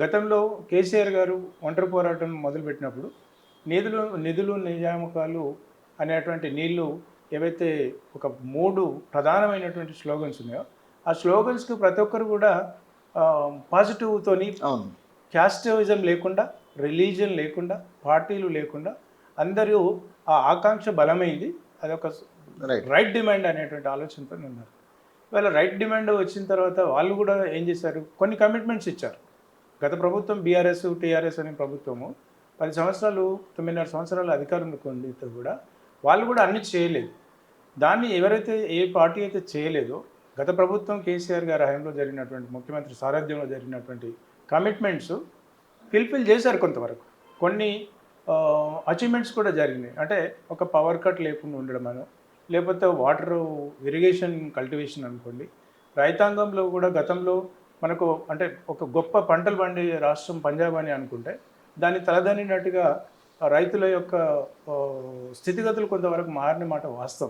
గతంలో కేసీఆర్ గారు ఒంటరి పోరాటం మొదలుపెట్టినప్పుడు నిధులు నిధులు నియామకాలు అనేటువంటి నీళ్ళు ఏవైతే ఒక మూడు ప్రధానమైనటువంటి స్లోగన్స్ ఉన్నాయో ఆ స్లోగన్స్కి ప్రతి ఒక్కరు కూడా పాజిటివ్తోని క్యాస్టివిజం లేకుండా రిలీజియన్ లేకుండా పార్టీలు లేకుండా అందరూ ఆ ఆకాంక్ష బలమైంది. అదొక రైట్ రైట్ డిమాండ్ అనేటువంటి ఆలోచనతో ఉన్నారు. ఇవాళ రైట్ డిమాండ్ వచ్చిన తర్వాత వాళ్ళు కూడా ఏం చేశారు? కొన్ని కమిట్మెంట్స్ ఇచ్చారు. గత ప్రభుత్వం బీఆర్ఎస్ టీఆర్ఎస్ అనే ప్రభుత్వము పది సంవత్సరాలు తొమ్మిదిన్నర సంవత్సరాలు అధికారంలో ఉండితో కూడా వాళ్ళు కూడా అన్ని చేయలేదు. దాన్ని ఎవరైతే ఏ పార్టీ అయితే చేయలేదో గత ప్రభుత్వం కేసీఆర్ గారి హయాంలో జరిగినటువంటి ముఖ్యమంత్రి సారథ్యంలో జరిగినటువంటి కమిట్మెంట్స్ ఫిల్ఫిల్ చేశారు కొంతవరకు. కొన్ని అచీవ్మెంట్స్ కూడా జరిగినాయి. అంటే ఒక పవర్ కట్ లేకుండా ఉండడం అను లేకపోతే వాటర్ ఇరిగేషన్ కల్టివేషన్ అనుకోండి రైతాంగంలో కూడా గతంలో మనకు అంటే ఒక గొప్ప పంటలు పండే రాష్ట్రం పంజాబ్ అని అనుకుంటే దాన్ని తలదన్నినట్టుగా రైతుల యొక్క స్థితిగతులు కొంతవరకు మారిన మాట వాస్తవం.